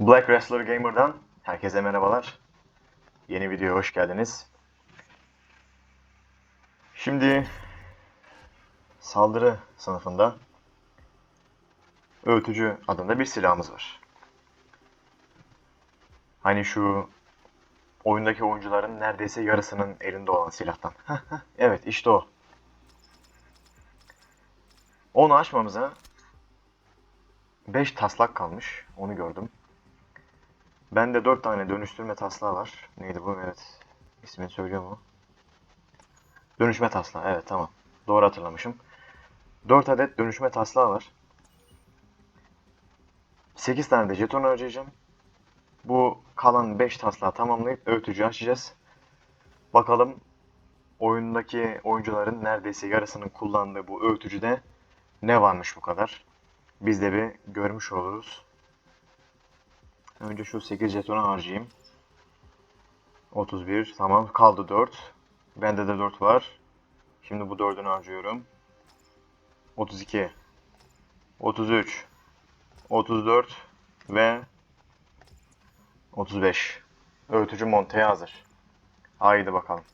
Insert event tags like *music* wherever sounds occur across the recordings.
Black Wrestler Gamer'dan herkese merhabalar. Yeni videoya hoş geldiniz. Şimdi saldırı sınıfında öğütücü adında bir silahımız var. Hani şu oyundaki oyuncuların neredeyse yarısının elinde olan silahtan. *laughs* evet işte o. Onu açmamıza 5 taslak kalmış. Onu gördüm. Bende 4 tane dönüştürme taslağı var. Neydi bu? Evet. İsmini söylüyor mu? Dönüşme taslağı. Evet tamam. Doğru hatırlamışım. 4 adet dönüşme taslağı var. 8 tane de jeton harcayacağım. Bu kalan 5 taslağı tamamlayıp öğütücü açacağız. Bakalım oyundaki oyuncuların neredeyse yarısının kullandığı bu öğütücüde ne varmış bu kadar. Biz de bir görmüş oluruz. Önce şu 8 jetonu harcayayım. 31 tamam kaldı 4. Bende de 4 var. Şimdi bu 4'ünü harcıyorum. 32 33 34 ve 35. Öğütücü monteye hazır. Haydi bakalım.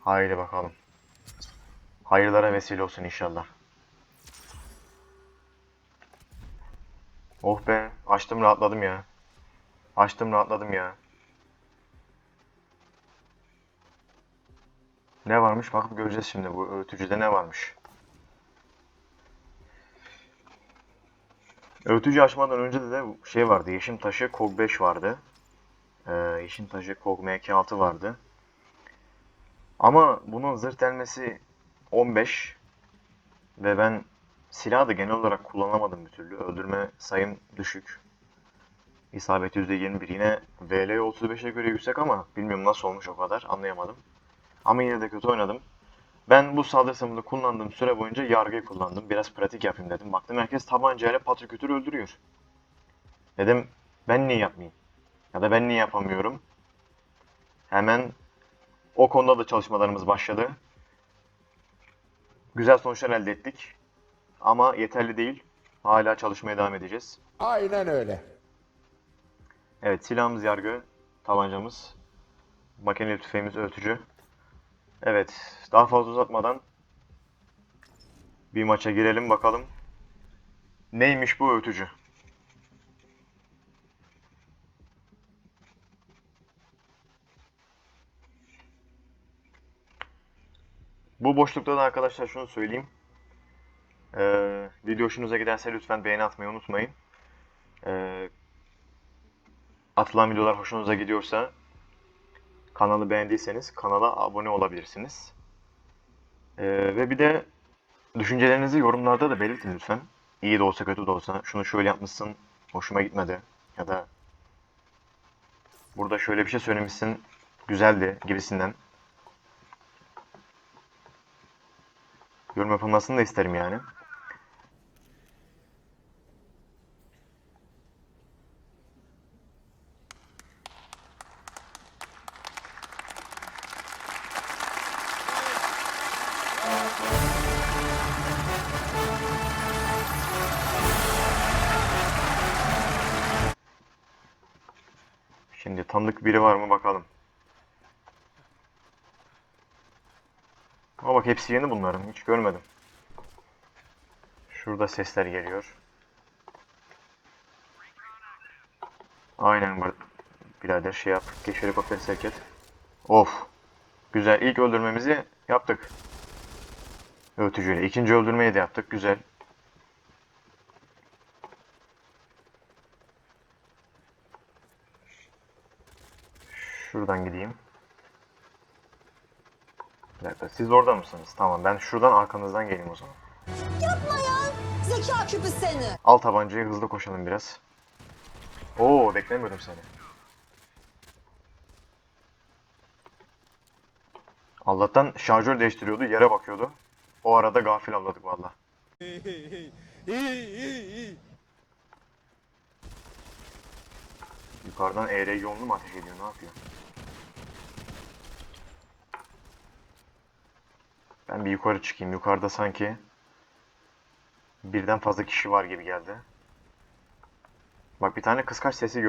Haydi bakalım. Hayırlara vesile olsun inşallah. Oh be, açtım rahatladım ya. Açtım rahatladım ya. Ne varmış bakıp göreceğiz şimdi bu öğütücüde ne varmış. Öğütücü açmadan önce de, şey vardı. Yeşim taşı KOG 5 vardı. Ee, yeşim taşı KOG MK6 vardı. Ama bunun zırh delmesi 15 ve ben silahı da genel olarak kullanamadım bir türlü. Öldürme sayım düşük. İsabet %21 yine VL 35'e göre yüksek ama bilmiyorum nasıl olmuş o kadar anlayamadım. Ama yine de kötü oynadım. Ben bu saldırı sınıfında kullandığım süre boyunca yargıyı kullandım. Biraz pratik yapayım dedim. Baktım herkes tabancayla patrikütür öldürüyor. Dedim ben niye yapmayayım? Ya da ben niye yapamıyorum? Hemen o konuda da çalışmalarımız başladı. Güzel sonuçlar elde ettik. Ama yeterli değil. Hala çalışmaya devam edeceğiz. Aynen öyle. Evet silahımız yargı, tabancamız, makineli tüfeğimiz öğütücü. Evet daha fazla uzatmadan bir maça girelim bakalım. Neymiş bu öğütücü? Bu boşlukta da arkadaşlar şunu söyleyeyim. Ee, video hoşunuza giderse lütfen beğeni atmayı unutmayın. Ee, atılan videolar hoşunuza gidiyorsa kanalı beğendiyseniz kanala abone olabilirsiniz. Ee, ve bir de düşüncelerinizi yorumlarda da belirtin lütfen. İyi de olsa kötü de olsa şunu şöyle yapmışsın hoşuma gitmedi ya da burada şöyle bir şey söylemişsin güzeldi gibisinden. Yorum yapılmasını da isterim yani. Ama bak hepsi yeni bunların. Hiç görmedim. Şurada sesler geliyor. Aynen. Birader şey yap. Geç helikopteri sevk. Of. Güzel. İlk öldürmemizi yaptık. Öğütücüyle. İkinci öldürmeyi de yaptık. Güzel. Şuradan gideyim. Bir dakika, siz orada mısınız? Tamam ben şuradan arkanızdan geleyim o zaman. Yapma ya. Zeka küpü seni. Al tabancayı hızlı koşalım biraz. Oo beklemiyordum seni. Allah'tan şarjör değiştiriyordu yere bakıyordu. O arada gafil avladık valla. Yukarıdan ER yolunu mu ateş ediyor ne yapıyor? Ben bir yukarı çıkayım. Yukarıda sanki birden fazla kişi var gibi geldi. Bak bir tane kıskaç sesi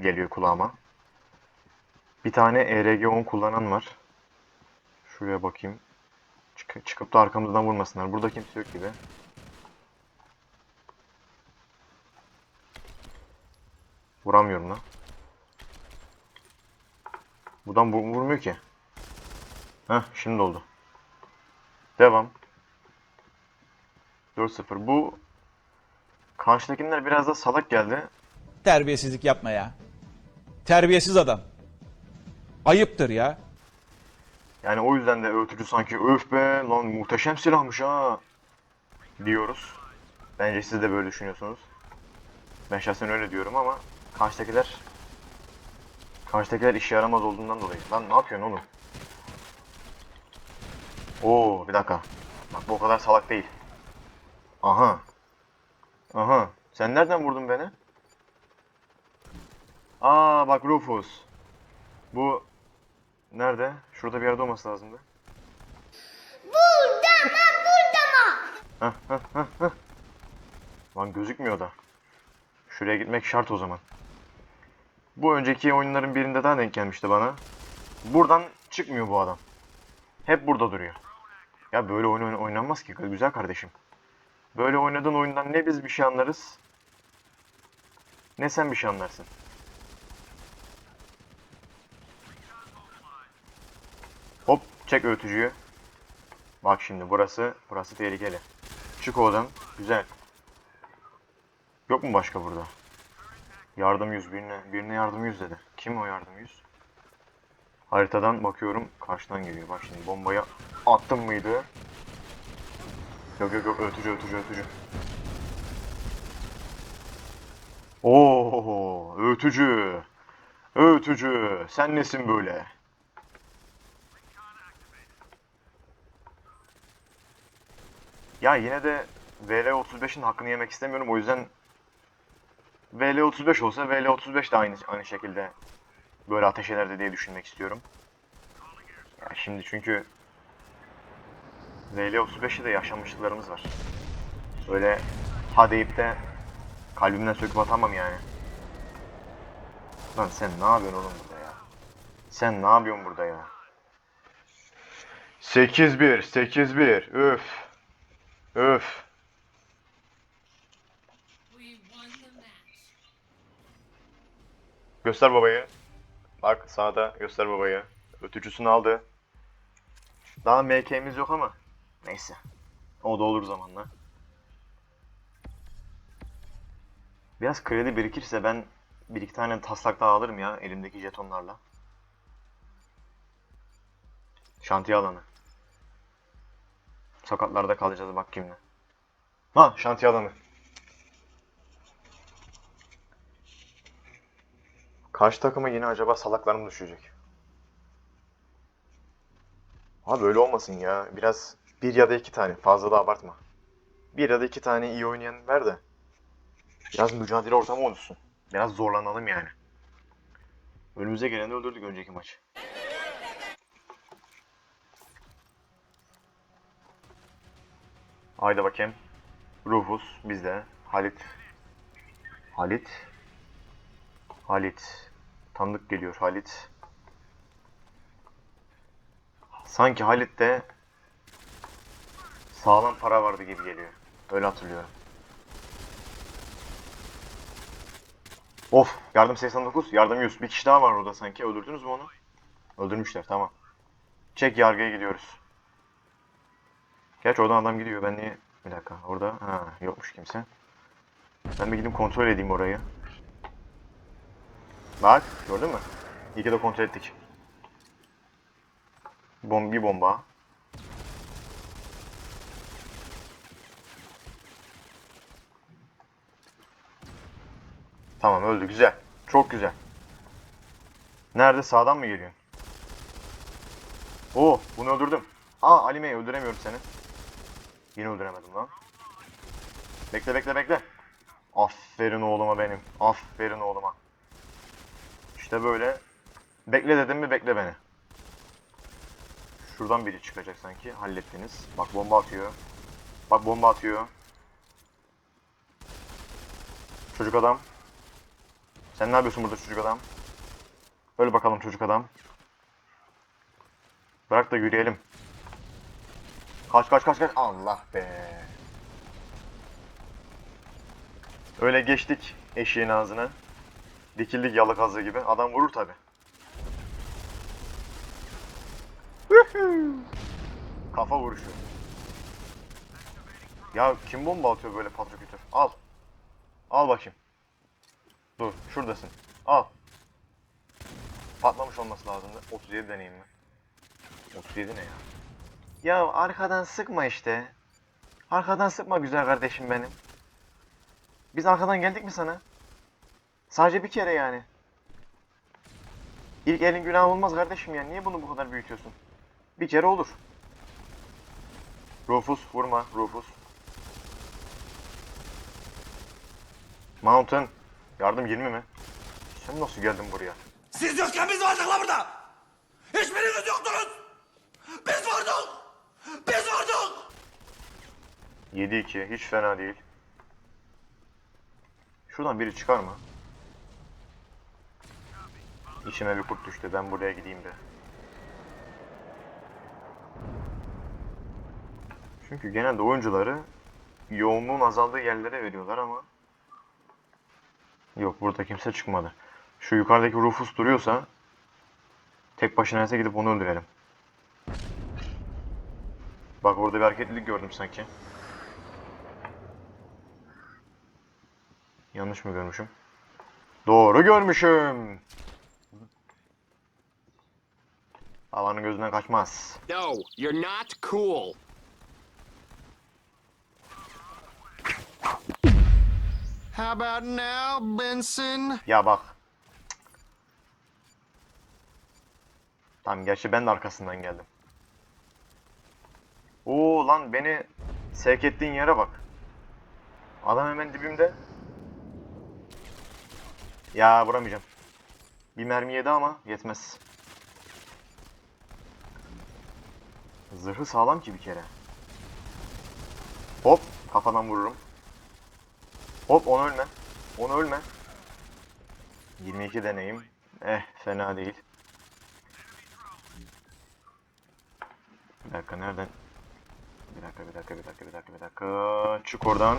geliyor kulağıma. Bir tane ERG-10 kullanan var. Şuraya bakayım. Çık- çıkıp da arkamızdan vurmasınlar. Burada kimse yok gibi. Vuramıyorum lan. Buradan vu- vurmuyor ki. Heh şimdi oldu. Devam. 4-0. Bu karşıdakiler biraz da salak geldi. Terbiyesizlik yapma ya. Terbiyesiz adam. Ayıptır ya. Yani o yüzden de öğütücü sanki öf be lan muhteşem silahmış ha diyoruz. Bence siz de böyle düşünüyorsunuz. Ben şahsen öyle diyorum ama karşıdakiler karşıdakiler işe yaramaz olduğundan dolayı. Lan ne yapıyorsun oğlum? Oo bir dakika. Bak bu o kadar salak değil. Aha. Aha. Sen nereden vurdun beni? Aa bak Rufus. Bu Nerede? Şurada bir yerde olması lazımdı. Burada mı? Burada mı? Lan gözükmüyor da. Şuraya gitmek şart o zaman. Bu önceki oyunların birinde daha denk gelmişti bana. Buradan çıkmıyor bu adam. Hep burada duruyor. Ya böyle oyun oyn- oynanmaz ki güzel kardeşim. Böyle oynadığın oyundan ne biz bir şey anlarız ne sen bir şey anlarsın. Hop çek öğütücüyü. Bak şimdi burası burası tehlikeli. Çık oradan. Güzel. Yok mu başka burada? Yardım yüz birine birine yardım yüz dedi. Kim o yardım yüz? Haritadan bakıyorum karşıdan geliyor. Bak şimdi bombayı attım mıydı? Yok yok yok öğütücü öğütücü öğütücü. Oo öğütücü. Öğütücü. Sen nesin böyle? Ya yine de VL35'in hakkını yemek istemiyorum. O yüzden VL35 olsa VL35 de aynı aynı şekilde böyle ateş ederdi diye düşünmek istiyorum. Ya şimdi çünkü VL35'te de yaşanmışlıklarımız var. Öyle ha deyip de kalbimden söküp atamam yani. Lan sen ne yapıyorsun oğlum burada ya? Sen ne yapıyorsun burada ya? 8-1, 8-1. Öf. Öf. Göster babayı. Bak sağda göster babayı. Ötücüsünü aldı. Daha MK'miz yok ama. Neyse. O da olur zamanla. Biraz kredi birikirse ben bir iki tane taslak daha alırım ya elimdeki jetonlarla. Şantiye alanı. Sokaklarda kalacağız bak kimle. Ha şantiye alanı. Karşı takıma yine acaba salaklar mı düşecek? Abi öyle olmasın ya. Biraz bir ya da iki tane. Fazla da abartma. Bir ya da iki tane iyi oynayan ver de. Biraz mücadele ortamı oluşsun. Biraz zorlanalım yani. Önümüze geleni öldürdük önceki maç. Haydi bakayım. Rufus bizde. Halit. Halit. Halit. Tanıdık geliyor Halit. Sanki Halit'te sağlam para vardı gibi geliyor. Öyle hatırlıyorum. Of! Yardım 89, yardım 100. Bir kişi daha var orada sanki. Öldürdünüz mü onu? Öldürmüşler, tamam. Çek yargıya gidiyoruz. Gerçi oradan adam gidiyor. Ben niye... Bir dakika. Orada... Ha, yokmuş kimse. Ben bir gidip kontrol edeyim orayı. Bak gördün mü? İyi ki de kontrol ettik. Bom bir bomba. Tamam öldü güzel. Çok güzel. Nerede sağdan mı geliyor? Oo bunu öldürdüm. Aa Ali Bey öldüremiyorum seni. Yine öldüremedim lan. Bekle bekle bekle. Aferin oğluma benim. Aferin oğluma. İşte böyle. Bekle dedim mi bekle beni. Şuradan biri çıkacak sanki. Hallettiniz. Bak bomba atıyor. Bak bomba atıyor. Çocuk adam. Sen ne yapıyorsun burada çocuk adam? Öl bakalım çocuk adam. Bırak da yürüyelim. Kaç kaç kaç kaç. Allah be. Öyle geçtik eşeğin ağzına. Dikildik yalı kazığı gibi. Adam vurur tabi. Kafa vuruşu. Ya kim bomba atıyor böyle patrokütür? Al. Al bakayım. Dur şuradasın. Al. Patlamış olması lazımdı. 37 deneyim mi? 37 ne ya? Ya arkadan sıkma işte. Arkadan sıkma güzel kardeşim benim. Biz arkadan geldik mi sana? Sadece bir kere yani. İlk elin günah olmaz kardeşim ya. Niye bunu bu kadar büyütüyorsun? Bir kere olur. Rufus vurma Rufus. Mountain. Yardım 20 mi? Sen nasıl geldin buraya? Siz yokken biz vardık la burada. Hiçbiriniz yoktunuz. Biz vardık. Biz vardık. 7-2 hiç fena değil. Şuradan biri çıkar mı? İçime bir kurt düştü. Ben buraya gideyim de. Çünkü genelde oyuncuları yoğunluğun azaldığı yerlere veriyorlar ama Yok burada kimse çıkmadı. Şu yukarıdaki Rufus duruyorsa tek başına ise gidip onu öldürelim. Bak orada bir hareketlilik gördüm sanki. Yanlış mı görmüşüm? Doğru görmüşüm. Havanın gözünden kaçmaz. No, you're not cool. How about now, Benson? Ya bak. Tamam gerçi ben de arkasından geldim. Oo lan beni sevk ettiğin yere bak. Adam hemen dibimde. Ya vuramayacağım. Bir mermi yedi ama yetmez. Zırhı sağlam ki bir kere. Hop kafadan vururum. Hop onu ölme. Onu ölme. 22 deneyim. Eh fena değil. Bir dakika nereden? Bir dakika bir dakika bir dakika bir dakika bir dakika. Çık oradan.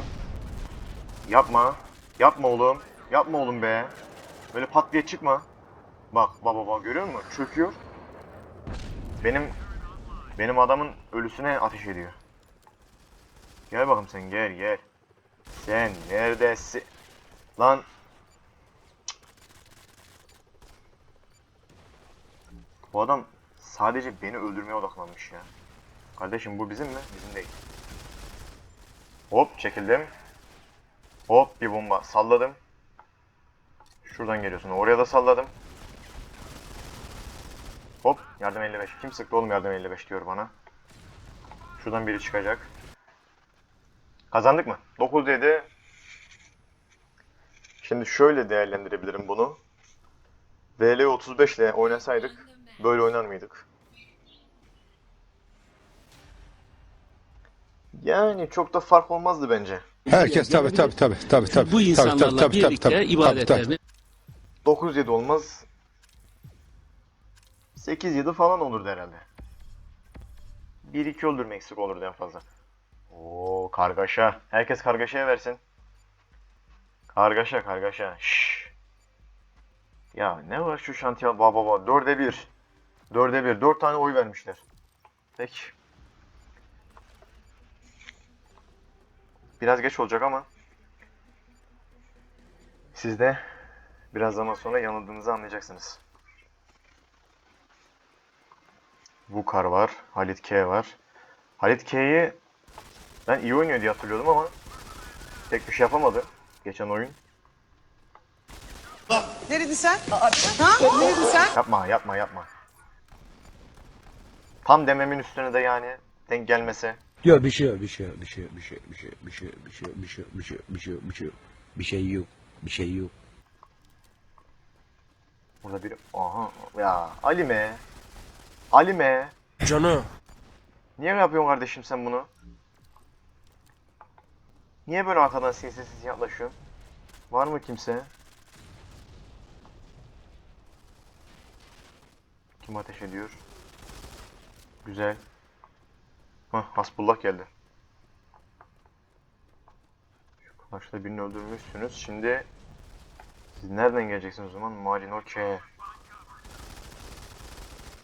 Yapma. Yapma oğlum. Yapma oğlum be. Böyle pat diye çıkma. Bak baba bak görüyor musun? Çöküyor. Benim benim adamın ölüsüne ateş ediyor. Gel bakalım sen gel gel. Sen neredesin? Lan Bu adam sadece beni öldürmeye odaklanmış ya. Kardeşim bu bizim mi? Bizim değil. Hop çekildim. Hop bir bomba salladım. Şuradan geliyorsun. Oraya da salladım. Hop yardım 55. Kim sıktı oğlum yardım 55 diyor bana. Şuradan biri çıkacak. Kazandık mı? 9-7. Şimdi şöyle değerlendirebilirim bunu. VL 35 ile oynasaydık böyle oynar mıydık? Yani çok da fark olmazdı bence. Herkes tabi tabi tabi tabi tabi. bu insanlarla birlikte ibadetlerini 9-7 olmaz. 8-7 falan olurdu herhalde. 1-2 öldürme eksik olurdu en fazla. Oo kargaşa. Herkes kargaşaya versin. Kargaşa kargaşa. Şşş. Ya ne var şu şantiye baba baba. 4'e 1. 4'e 1. 4 tane oy vermişler. Peki. Biraz geç olacak ama siz de biraz zaman sonra yanıldığınızı anlayacaksınız. Vukar var, Halit K var. Halit K'yi ben iyi oynuyor diye hatırlıyordum ama pek bir şey yapamadı geçen oyun. Neredin sen? Ha? Neredin sen? Yapma, yapma, yapma. Tam dememin üstüne de yani denk gelmese. Yok bir şey yok bir şey yok bir şey yok bir şey yok bir şey yok bir şey yok bir şey yok bir şey yok bir şey yok bir şey yok bir şey yok bir şey yok bir şey yok. Burada biri... Aha ya Alime. Alime. Canı. Niye yapıyorsun kardeşim sen bunu? Niye böyle arkadan sessiz yaklaşıyor? Var mı kimse? Kim ateş ediyor? Güzel. Hah, Hasbullah geldi. Şu karşıda birini öldürmüşsünüz. Şimdi siz nereden geleceksiniz o zaman? Malinoke.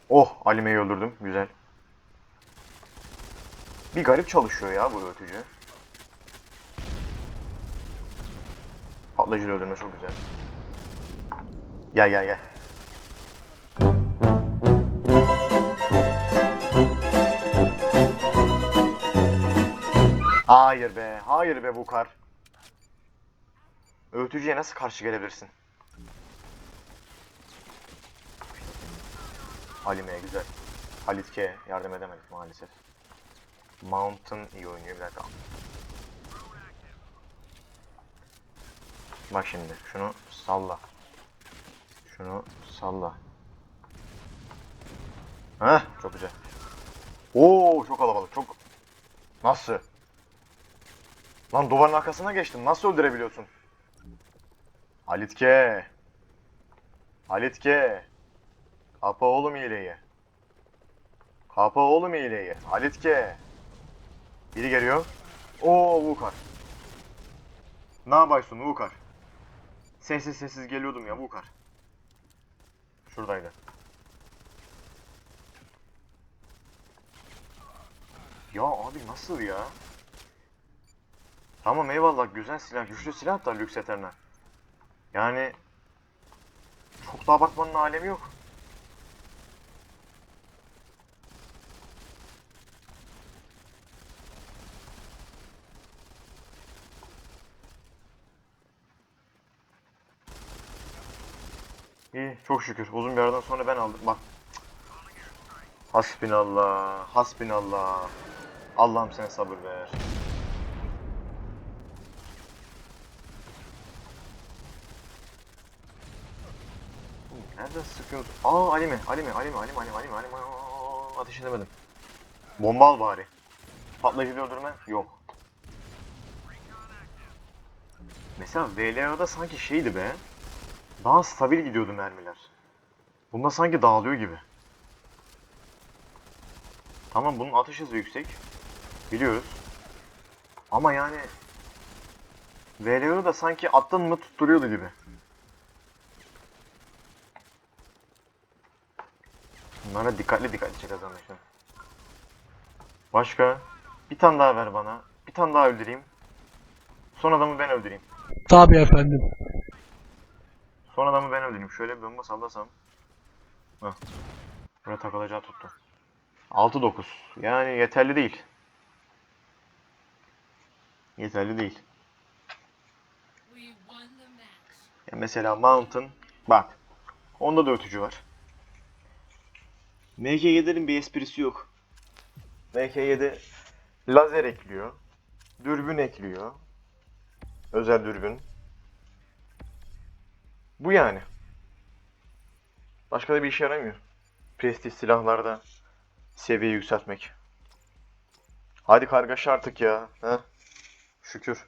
Oh, Alime'yi öldürdüm. Güzel. Bir garip çalışıyor ya bu ötücü. Patlayıcı öldürme çok güzel. Gel gel gel. Hayır be, hayır be Bukar. Öğütücüye nasıl karşı gelebilirsin? Halime'ye güzel. Halitke yardım edemedik maalesef. Mountain iyi oynuyor bir dakika. Bak şimdi şunu salla. Şunu salla. Heh çok güzel. Oo çok kalabalık çok. Nasıl? Lan duvarın arkasına geçtim. Nasıl öldürebiliyorsun? Halitke. Halitke. Kapa oğlum hileyi. Kapa oğlum hileyi. Halitke. Biri geliyor. Oo Vukar. Ne yapıyorsun Vukar? Sessiz sessiz geliyordum ya Vukar. Şuradaydı. Ya abi nasıl ya? Tamam eyvallah güzel silah, güçlü silah da Lux Eterna. Yani çok da abartmanın alemi yok. İyi çok şükür. Uzun bir aradan sonra ben aldım. Bak. Hasbinallah. Hasbinallah. Allah'ım sen sabır ver. Nereden sıkıyorsun? Aa Alime, Alime, Alime, Alime, Alime, Alime, Alime. Aa, Ateş edemedim. Bomba al bari. Patlayıcı öldürme? Yok. Mesela VLA'da sanki şeydi be. Daha stabil gidiyordu mermiler. Bunda sanki dağılıyor gibi. Tamam bunun atış hızı yüksek. Biliyoruz. Ama yani VLA'da sanki attın mı tutturuyordu gibi. Bunlara dikkatli dikkatli anlaşılan. Başka? Bir tane daha ver bana. Bir tane daha öldüreyim. Son adamı ben öldüreyim. Tabii efendim. Son adamı ben öldüreyim. Şöyle bir bomba sallasam. Hah. Buraya takılacağı tuttu. 6-9. Yani yeterli değil. Yeterli değil. Ya mesela Mountain. Bak. Onda da ötücü var. MK7'lerin bir esprisi yok. MK7 lazer ekliyor. Dürbün ekliyor. Özel dürbün. Bu yani. Başka da bir işe yaramıyor. Prestij silahlarda seviye yükseltmek. Hadi kargaş artık ya. Ha? Şükür.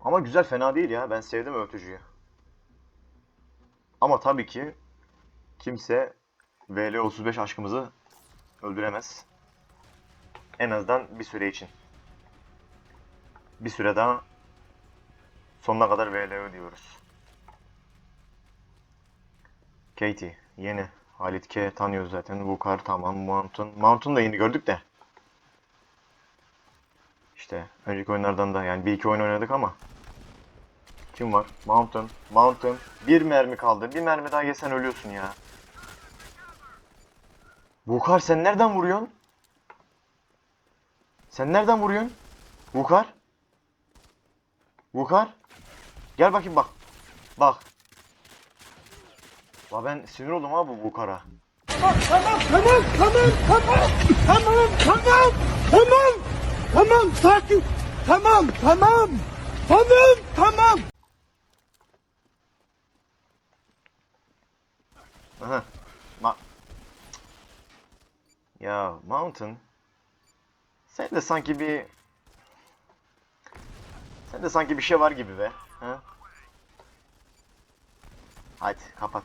Ama güzel fena değil ya. Ben sevdim öğütücüyü. Ama tabii ki kimse VL35 aşkımızı öldüremez. En azından bir süre için. Bir süre daha sonuna kadar VL diyoruz. Katie yeni. Halit K tanıyoruz zaten. Vukar tamam. Mountain. Mountain da yeni gördük de. İşte önceki oyunlardan da yani bir iki oyun oynadık ama. Kim var? Mountain. Mountain. Bir mermi kaldı. Bir mermi daha yesen ölüyorsun ya. Vukar sen nereden vuruyorsun? Sen nereden vuruyorsun? Vukar? Vukar? Gel bakayım bak. Bak. La ben sinir oldum abi bu Vukar'a. Tamam tamam tamam tamam tamam tamam tamam tamam sakin tamam tamam tamam tamam Aha. Ma Ya Mountain. Sen de sanki bir... Sen de sanki bir şey var gibi be. Ha? Hadi kapat.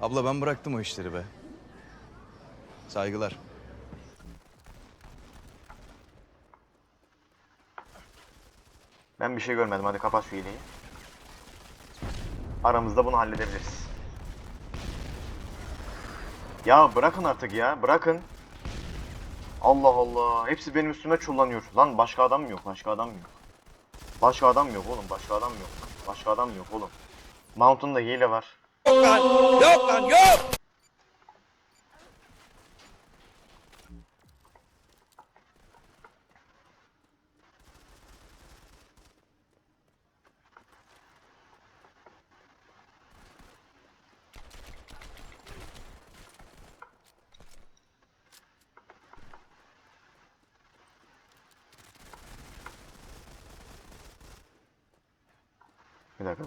Abla ben bıraktım o işleri be. Saygılar. Ben bir şey görmedim. Hadi kapat şu hileyi. Aramızda bunu halledebiliriz. Ya bırakın artık ya. Bırakın. Allah Allah. Hepsi benim üstüme çullanıyor. Lan başka adam mı yok? Başka adam mı yok? Başka adam yok oğlum? Başka adam yok? Başka adam yok oğlum? Mountain'da hile var. Yok lan yok. Bir dakika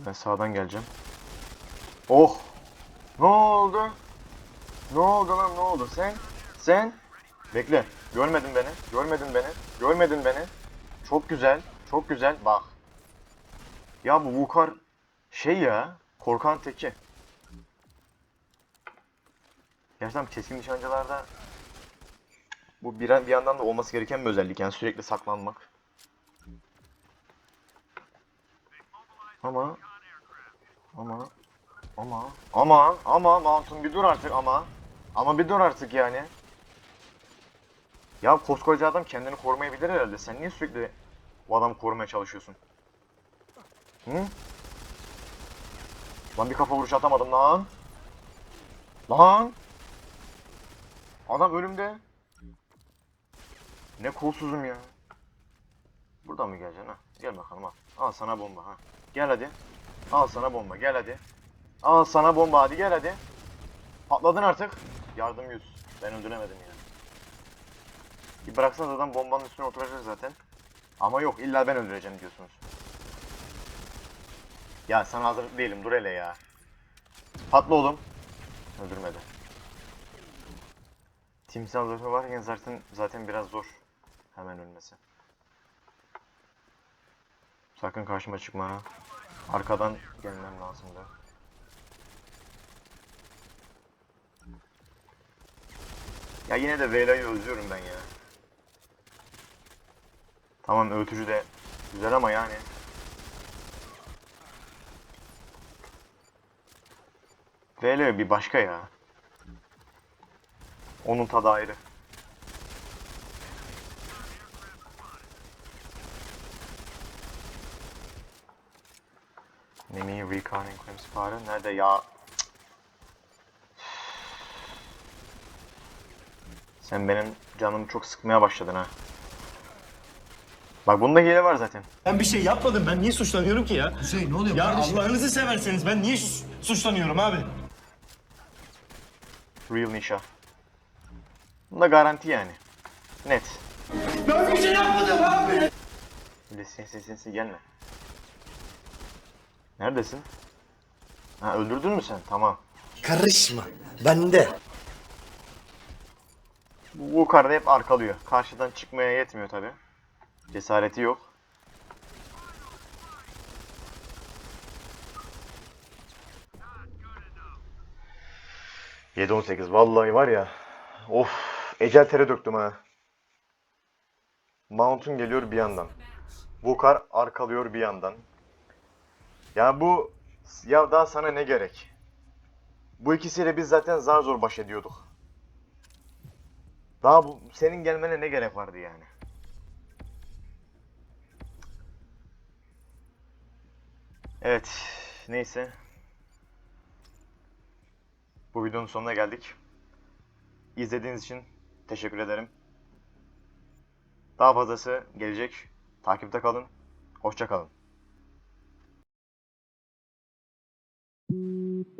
ben sağdan geleceğim. Oh! Ne oldu? Ne oldu lan ne oldu? Sen? Sen? Bekle. Görmedin beni. Görmedin beni. Görmedin beni. Çok güzel. Çok güzel. Bak. Ya bu Vukar şey ya. Korkan teki. Gerçekten keskin nişancılarda bu bir, bir yandan da olması gereken bir özellik yani sürekli saklanmak. Ama ama ama ama ama Mountain bir dur artık ama ama bir dur artık yani. Ya koskoca adam kendini korumayı bilir herhalde. Sen niye sürekli bu adamı korumaya çalışıyorsun? Hı? Lan bir kafa vuruş atamadım lan. Lan! Adam ölümde. Ne kolsuzum ya. Buradan mı geleceksin ha? Gel bakalım al. Al sana bomba ha. Gel hadi. Al sana bomba gel hadi. Al sana bomba hadi gel hadi. Patladın artık. Yardım yüz. Ben öldüremedim ya. Bir bıraksanız adam bombanın üstüne oturacak zaten. Ama yok illa ben öldüreceğim diyorsunuz. Ya sana hazır değilim dur hele ya. Patla oğlum. Öldürmedi. Timsah zırhı varken zaten zaten biraz zor hemen ölmesi. Sakın karşıma çıkma. Arkadan gelmem lazım da. Ya yine de Vela'yı özlüyorum ben ya. Tamam öğütücü de güzel ama yani. Vela bir başka ya. Onun tadı ayrı. Nemi Reconning Crim Spider nerede ya? Sen benim canımı çok sıkmaya başladın ha. Bak bunda hile var zaten. Ben bir şey yapmadım. Ben niye suçlanıyorum ki ya? Hüseyin ne oluyor ya Allah'ınızı severseniz ben niye su- suçlanıyorum abi? Real Nisha. Bunda garanti yani. Net. Ben bir şey yapmadım abi. Bir de sinsi sinsi gelme. Neredesin? Ha öldürdün mü sen? Tamam. Karışma. Bende. Bu Vukar'da hep arkalıyor. Karşıdan çıkmaya yetmiyor tabi. Cesareti yok. Yedi on sekiz. Vallahi var ya. Of. Ecel tere döktüm ha. Mountain geliyor bir yandan. Vukar arkalıyor bir yandan. Ya bu ya daha sana ne gerek? Bu ikisiyle biz zaten zar zor baş ediyorduk. Daha bu, senin gelmene ne gerek vardı yani? Evet, neyse. Bu videonun sonuna geldik. İzlediğiniz için teşekkür ederim. Daha fazlası gelecek. Takipte kalın. Hoşça kalın. Thank you.